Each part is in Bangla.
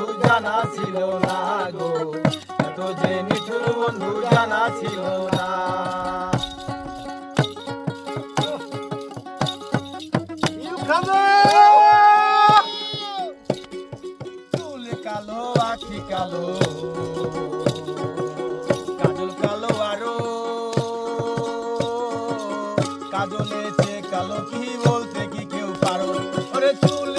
বন্ধু জানা ছিল না গো। এত যে নিঠুর বন্ধু জানা ছিল না। কালো কাজল কালো আরও। কাজলে চে কালো কি বলতে কি কেউ পারো? চুল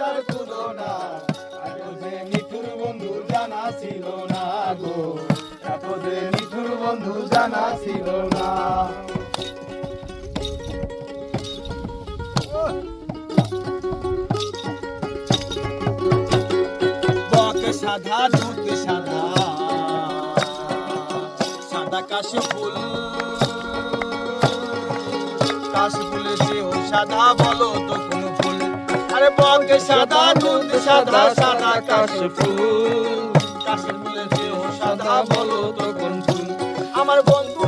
তার তুলনা, এত যে নিঠুর বন্ধু জানা ছিল না গো। এত যে নিঠুর বন্ধু জানা ছিল না। সাদা দুধ সাদা। সাদা কাশ ফুল কাশ ফুলেছে ও সাদা বলো তো কোন ফুল? আরে বক সাদা দুধ সাদা সাদা কাশ ফুল কাশ ফুলেছে ও সাদা বলো তো কোন ফুল? আমার বন্ধুর